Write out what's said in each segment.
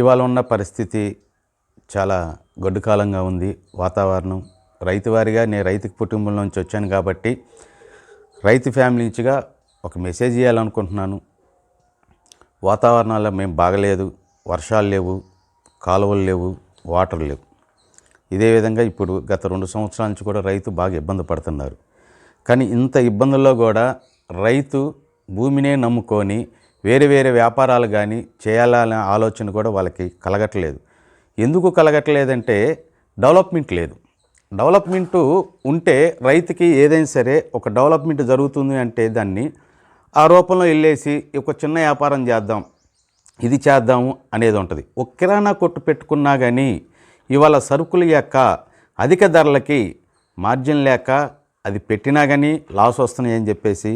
ఇవాళ ఉన్న పరిస్థితి చాలా గడ్డుకాలంగా ఉంది. వాతావరణం రైతు వారిగా నేను రైతు కుటుంబం నుంచి వచ్చాను కాబట్టి రైతు ఫ్యామిలీ నుంచిగా ఒక మెసేజ్ ఇవ్వాలనుకుంటున్నాను వాతావరణాల్లో మేము బాగలేదు వర్షాలు లేవు కాలువలు లేవు వాటర్ లేవు. ఇదే విధంగా ఇప్పుడు గత రెండు సంవత్సరాల నుంచి కూడా రైతు బాగా ఇబ్బంది పడుతున్నారు. కానీ ఇంత ఇబ్బందుల్లో కూడా రైతు భూమినే నమ్ముకొని వేరే వేరే వ్యాపారాలు కానీ చేయాలనే ఆలోచన కూడా వాళ్ళకి కలగట్లేదు. ఎందుకు కలగట్లేదంటే డెవలప్మెంట్ లేదు. డెవలప్మెంట్ ఉంటే రైతుకి ఏదైనా సరే ఒక డెవలప్మెంట్ జరుగుతుంది అంటే దాన్ని ఆ రూపంలో వెళ్ళేసి ఒక చిన్న వ్యాపారం చేద్దాం ఇది చేద్దాము అనేది ఉంటుంది. ఒక కిరాణా కొట్టు పెట్టుకున్నా కానీ ఇవాళ సరుకుల యొక్క అధిక ధరలకి మార్జిన్ లేక అది పెట్టినా కానీ లాస్ వస్తున్నాయని చెప్పేసి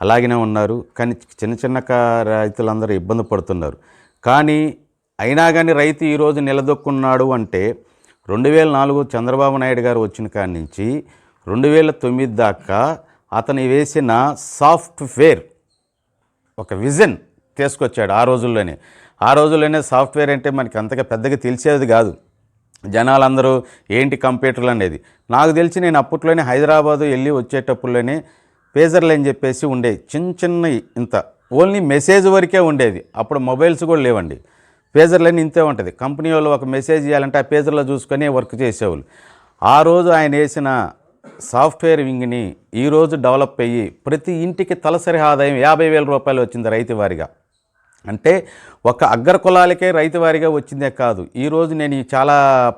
అలాగనే ఉన్నారు. కానీ చిన్న చిన్న రైతులందరూ ఇబ్బంది పడుతున్నారు. కానీ అయినా కానీ రైతు ఈరోజు నిలదొక్కున్నాడు అంటే రెండు వేల నాలుగు చంద్రబాబు నాయుడు గారు వచ్చిన కాడి నుంచి రెండు వేల తొమ్మిది దాకా అతను వేసిన సాఫ్ట్వేర్ ఒక విజన్ తీసుకొచ్చాడు ఆ రోజుల్లోనే. ఆ రోజుల్లోనే సాఫ్ట్వేర్ అంటే మనకి అంతగా పెద్దగా తెలిసేది కాదు. జనాలందరూ ఏంటి కంప్యూటర్లు అనేది? నాకు తెలిసి నేను అప్పట్లోనే హైదరాబాదు వెళ్ళి వచ్చేటప్పుడులోనే పేజర్లు అని చెప్పేసి ఉండేది. చిన్న చిన్న ఇంత. ఓన్లీ మెసేజ్ వరకే ఉండేది. అప్పుడు మొబైల్స్ కూడా లేవండి. పేజర్లని ఇంతే ఉంటుంది. కంపెనీ వాళ్ళు ఒక మెసేజ్ ఇవ్వాలంటే ఆ పేజర్లో చూసుకొని వర్క్ చేసేవాళ్ళు. ఆ రోజు ఆయన వేసిన సాఫ్ట్వేర్ వింగ్ని ఈరోజు డెవలప్ అయ్యి ప్రతి ఇంటికి తలసరి ఆదాయం యాభై వేల రూపాయలు వచ్చింది రైతు వారిగా. అంటే ఒక అగ్ర కులాలకే రైతు వారిగా వచ్చిందే కాదు. ఈరోజు నేను చాలా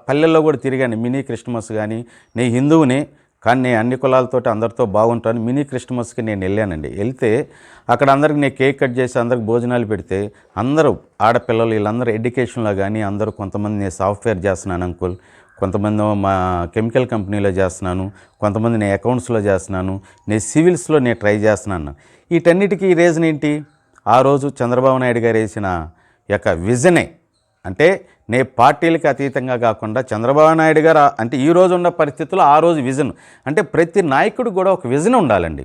పల్లెల్లో కూడా తిరిగాను. మినీ క్రిస్మస్ కానీ నేను హిందువుని కానీ నేను అన్ని కులాలతోటి అందరితో బాగుంటాను. మినీ క్రిస్మస్కి నేను వెళ్ళానండి. వెళ్తే అక్కడ అందరికి నేను కేక్ కట్ చేసి అందరికి భోజనాలు పెడితే అందరూ ఆడపిల్లలు వీళ్ళందరూ ఎడ్యుకేషన్లో కానీ అందరూ కొంతమంది నేను సాఫ్ట్వేర్ చేస్తున్నాను అంకుల్ కొంతమంది మా కెమికల్ కంపెనీలో చేస్తున్నాను కొంతమంది నేను అకౌంట్స్లో చేస్తున్నాను నేను సివిల్స్లో నేను ట్రై చేస్తున్నాను. వీటన్నిటికీ రీజన్ ఏంటి? ఆ రోజు చంద్రబాబు నాయుడు గారు వేసిన యొక్క విజనే అంటే నే పార్టీలకి అతీతంగా కాకుండా చంద్రబాబు నాయుడు గారు అంటే ఈ రోజు ఉన్న పరిస్థితుల్లో ఆ రోజు విజన్. అంటే ప్రతి నాయకుడు కూడా ఒక విజన్ ఉండాలండి.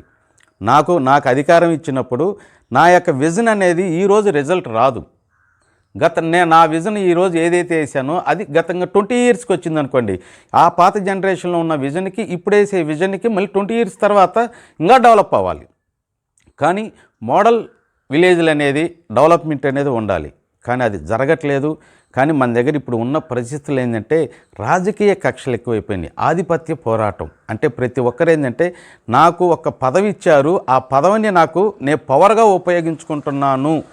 నాకు నాకు అధికారం ఇచ్చినప్పుడు నా యొక్క విజన్ అనేది ఈరోజు రిజల్ట్ రాదు. గత నేను నా విజన్ ఈరోజు ఏదైతే వేసానో అది గతంగా ట్వంటీ ఇయర్స్కి వచ్చింది అనుకోండి. ఆ పాత జనరేషన్లో ఉన్న విజన్కి ఇప్పుడు వేసే విజన్కి మళ్ళీ ట్వంటీ ఇయర్స్ తర్వాత ఇంకా డెవలప్ అవ్వాలి. కానీ మోడల్ విలేజ్లు అనేది డెవలప్మెంట్ అనేది ఉండాలి. కానీ అది జరగట్లేదు. కానీ మన దగ్గర ఇప్పుడు ఉన్న పరిస్థితులు ఏంటంటే రాజకీయ కక్షలు ఎక్కువైపోయినాయి. ఆధిపత్య పోరాటం. అంటే ప్రతి ఒక్కరు ఏంటంటే నాకు ఒక పదవి ఇచ్చారు ఆ పదవిని నాకు నేను పవర్గా ఉపయోగించుకుంటున్నాను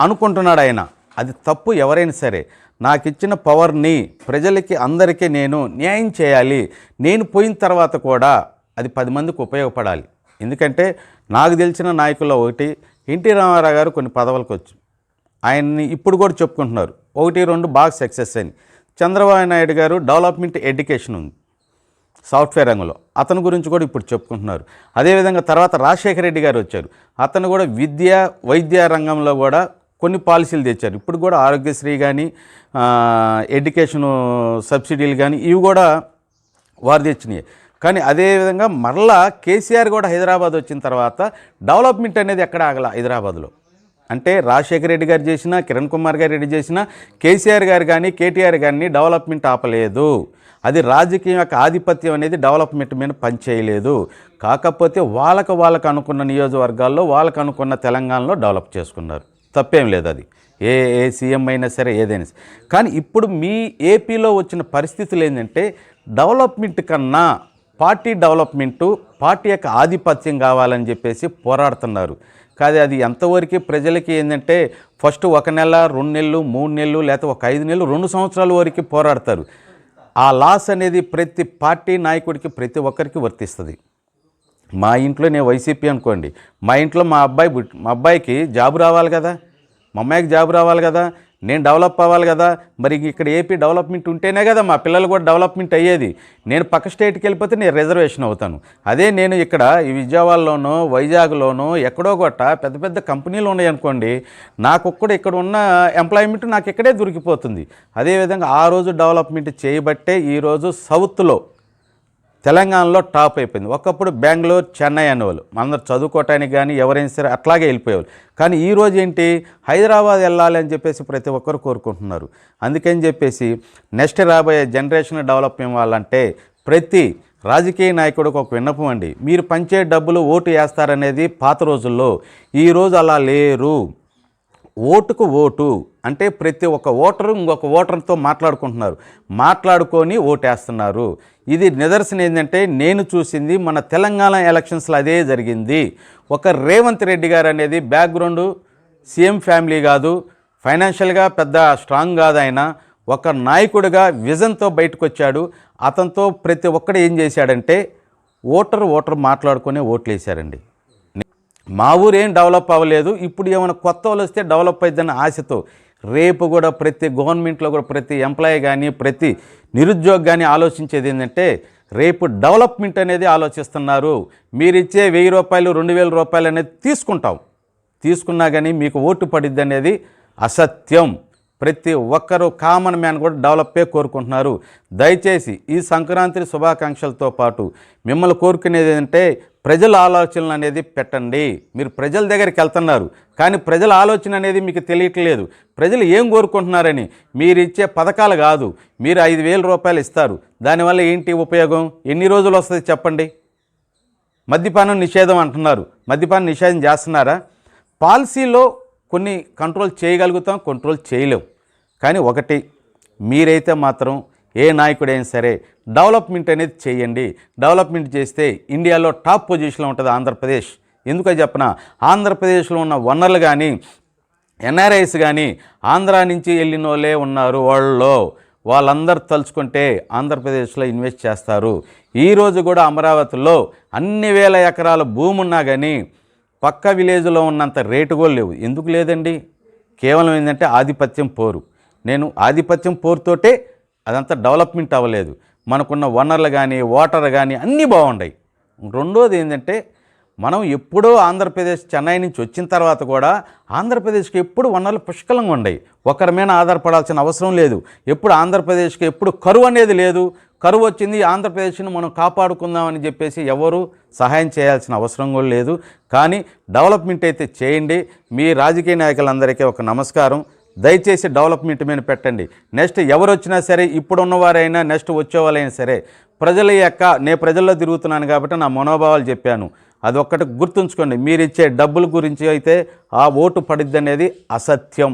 అనుకుంటున్నాడు ఆయన. అది తప్పు ఎవరైనా సరే. నాకు ఇచ్చిన పవర్ని ప్రజలకి అందరికీ నేను న్యాయం చేయాలి. నేను పోయిన తర్వాత కూడా అది పది మందికి ఉపయోగపడాలి. ఎందుకంటే నాకు తెలిసిన నాయకుల్లో ఒకటి ఎన్టీ రామారావు గారు కొన్ని పదవులకు వచ్చి ఆయన్ని ఇప్పుడు కూడా చెప్పుకుంటున్నారు. ఒకటి రెండు బాగా సక్సెస్ అని చంద్రబాబు నాయుడు గారు డెవలప్మెంట్ ఎడ్యుకేషన్ ఉంది. సాఫ్ట్వేర్ రంగంలో. అతని గురించి కూడా ఇప్పుడు చెప్పుకుంటున్నారు. అదేవిధంగా తర్వాత రాజశేఖర రెడ్డి గారు వచ్చారు. అతను కూడా విద్య వైద్య రంగంలో కూడా కొన్ని పాలసీలు తెచ్చారు. ఇప్పుడు కూడా ఆరోగ్యశ్రీ కానీ ఎడ్యుకేషను సబ్సిడీలు కానీ ఇవి కూడా వారు తెచ్చినాయి. కానీ అదేవిధంగా మరలా కేసీఆర్ కూడా హైదరాబాద్ వచ్చిన తర్వాత డెవలప్మెంట్ అనేది ఎక్కడ ఆగల హైదరాబాద్లో. అంటే రాజశేఖర రెడ్డి గారు చేసిన కిరణ్ కుమార్ గారు రెడ్డి చేసినా కేసీఆర్ గారు కానీ కేటీఆర్ గారిని డెవలప్మెంట్ ఆపలేదు. అది రాజకీయం యొక్క ఆధిపత్యం అనేది డెవలప్మెంట్ మీద పనిచేయలేదు. కాకపోతే వాళ్ళకు వాళ్ళకు అనుకున్న నియోజకవర్గాల్లో వాళ్ళకు అనుకున్న తెలంగాణలో డెవలప్ చేసుకున్నారు. తప్పేం లేదు అది. ఏ ఏ సీఎం అయినా సరే ఏదైనా సరే. కానీ ఇప్పుడు మీ ఏపీలో వచ్చిన పరిస్థితులు ఏంటంటే డెవలప్మెంట్ కన్నా పార్టీ డెవలప్మెంటు పార్టీ యొక్క ఆధిపత్యం కావాలని చెప్పేసి పోరాడుతున్నారు. కాదు అది ఎంతవరకు ప్రజలకి ఏంటంటే ఫస్ట్ ఒక నెల రెండు నెలలు మూడు నెలలు లేకపోతే ఒక ఐదు నెలలు రెండు సంవత్సరాల వరకు పోరాడతారు. ఆ లాస్ అనేది ప్రతి పార్టీ నాయకుడికి ప్రతి ఒక్కరికి వర్తిస్తుంది. మా ఇంట్లో నేను వైసీపీ అనుకోండి మా ఇంట్లో మా అబ్బాయి మా అబ్బాయికి జాబ్ రావాలి కదా? మా అమ్మాయికి జాబ్ రావాలి కదా? నేను డెవలప్ అవ్వాలి కదా. మరి ఇక్కడ ఏపీ డెవలప్మెంట్ ఉంటేనే కదా మా పిల్లలు కూడా డెవలప్మెంట్ అయ్యేది. నేను పక్క స్టేట్కి వెళ్ళిపోతే నేను రిజర్వేషన్ అవుతాను. అదే నేను ఇక్కడ ఈ విజయవాడలోనో వైజాగ్లోనో ఎక్కడో గొట్ట పెద్ద పెద్ద కంపెనీలు ఉన్నాయనుకోండి నాకు కూడా ఇక్కడ ఉన్న ఎంప్లాయ్మెంట్ నాకు ఇక్కడే దొరికిపోతుంది. అదేవిధంగా ఆ రోజు డెవలప్మెంట్ చేయబట్టే ఈరోజు సౌత్లో తెలంగాణలో టాప్ అయిపోయింది. ఒకప్పుడు బెంగళూరు చెన్నై అనేవాళ్ళు. అందరు చదువుకోవటానికి కానీ ఎవరైనా సరే అట్లాగే వెళ్ళిపోయేవాళ్ళు. కానీ ఈ రోజు ఏంటి? హైదరాబాద్ వెళ్ళాలి అని చెప్పేసి ప్రతి ఒక్కరు కోరుకుంటున్నారు. అందుకని చెప్పేసి నెక్స్ట్ రాబోయే జనరేషన్ డెవలప్ ఇవ్వాలంటే ప్రతి రాజకీయ నాయకుడికి ఒక విన్నపం అండి. మీరు పంచే డబ్బులు ఓటు వేస్తారనేది పాత రోజుల్లో. ఈరోజు అలా లేరు. ఓటుకు ఓటు. అంటే ప్రతి ఒక్క ఓటరు ఇంకొక ఓటర్తో మాట్లాడుకుంటున్నారు. మాట్లాడుకొని ఓటేస్తున్నారు. ఇది నిదర్శనం ఏంటంటే నేను చూసింది మన తెలంగాణ ఎలక్షన్స్లో అదే జరిగింది. ఒక రేవంత్ రెడ్డి గారు అనేది బ్యాక్గ్రౌండ్ సీఎం ఫ్యామిలీ కాదు ఫైనాన్షియల్గా పెద్ద స్ట్రాంగ్ కాదు ఆయన. ఒక నాయకుడిగా విజన్తో బయటకు వచ్చాడు అతనితో ప్రతి ఒక్కడు ఏం చేశాడంటే ఓటర్ ఓటర్ మాట్లాడుకునే ఓట్లు వేశారండి మా ఊరు ఏం డెవలప్ అవ్వలేదు. ఇప్పుడు ఏమైనా కొత్త వాళ్ళు వస్తే డెవలప్ అవుతుందన్న ఆశతో రేపు కూడా ప్రతి గవర్నమెంట్లో కూడా ప్రతి ఎంప్లాయీ కానీ ప్రతి నిరుద్యోగ కానీ ఆలోచించేది ఏంటంటే రేపు డెవలప్మెంట్ అనేది ఆలోచిస్తున్నారు. మీరు ఇచ్చే వెయ్యి రూపాయలు రెండు వేల రూపాయలు అనేది తీసుకుంటాం. తీసుకున్నా కానీ మీకు ఓటు పడిద్ది అనేది అసత్యం. ప్రతి ఒక్కరూ కామన్ మ్యాన్ కూడా డెవలప్పే కోరుకుంటున్నారు. దయచేసి ఈ సంక్రాంతి శుభాకాంక్షలతో పాటు మిమ్మల్ని కోరుకునేది ఏంటంటే ప్రజల ఆలోచనలు అనేది పెట్టండి. మీరు ప్రజల దగ్గరికి వెళ్తున్నారు. కానీ ప్రజల ఆలోచన అనేది మీకు తెలియట్లేదు. ప్రజలు ఏం కోరుకుంటున్నారని మీరు ఇచ్చే పథకాలు కాదు. మీరు ఐదు వేల రూపాయలు ఇస్తారు. దానివల్ల ఏంటి ఉపయోగం? ఎన్ని రోజులు వస్తుంది చెప్పండి. మద్యపానం నిషేధం అంటున్నారు. మద్యపానం నిషేధం చేస్తున్నారా? పాలసీలో కొన్ని కంట్రోల్ చేయగలుగుతాం కంట్రోల్ చేయలేం. కానీ ఒకటి మీరైతే మాత్రం ఏ నాయకుడైనా సరే డెవలప్మెంట్ అనేది చేయండి. డెవలప్మెంట్ చేస్తే ఇండియాలో టాప్ పొజిషన్లో ఉంటుంది ఆంధ్రప్రదేశ్. ఎందుకని చెప్పిన? ఆంధ్రప్రదేశ్లో ఉన్న వనరులు కానీ ఎన్ఆర్ఐస్ కానీ ఆంధ్రా నుంచి వెళ్ళిన వాళ్ళే ఉన్నారు వాళ్ళలో వాళ్ళందరూ తలుచుకుంటే ఆంధ్రప్రదేశ్లో ఇన్వెస్ట్ చేస్తారు. ఈరోజు కూడా అమరావతిలో అన్ని వేల ఎకరాల భూమి ఉన్నా కానీ పక్క విలేజ్లో ఉన్నంత రేటు కూడా లేవు. ఎందుకు లేదండి? కేవలం ఏంటంటే ఆధిపత్యం పోరు. నేను ఆధిపత్యం పోరుతోటే అదంతా డెవలప్మెంట్ అవ్వలేదు. మనకున్న వనరులు కానీ వాటర్ కానీ అన్నీ బాగున్నాయి రెండోది ఏంటంటే మనం ఎప్పుడో ఆంధ్రప్రదేశ్ చెన్నై నుంచి వచ్చిన తర్వాత కూడా ఆంధ్రప్రదేశ్కి ఎప్పుడు వనరులు పుష్కలంగా ఉన్నాయి ఒకరి మీద ఆధారపడాల్సిన అవసరం లేదు. ఎప్పుడు ఆంధ్రప్రదేశ్కి ఎప్పుడు కరువు అనేది లేదు. కరువు వచ్చింది ఆంధ్రప్రదేశ్ని మనం కాపాడుకుందామని చెప్పేసి ఎవరు సహాయం చేయాల్సిన అవసరం కూడా లేదు. కానీ డెవలప్మెంట్ అయితే చేయండి. మీ రాజకీయ నాయకులందరికీ ఒక నమస్కారం. దయచేసి డెవలప్మెంట్ మీద పెట్టండి. నెక్స్ట్ ఎవరు వచ్చినా సరే ఇప్పుడు ఉన్నవారైనా నెక్స్ట్ వచ్చేవాళ్ళైనా సరే ప్రజల యొక్క నేను ప్రజల్లో తిరుగుతున్నాను కాబట్టి నా మనోభావాలు చెప్పాను. అదొక్కటి గుర్తుంచుకోండి. మీరు ఇచ్చే డబ్బుల గురించి అయితే ఆ ఓటు పడిద్ది అనేది అసత్యం.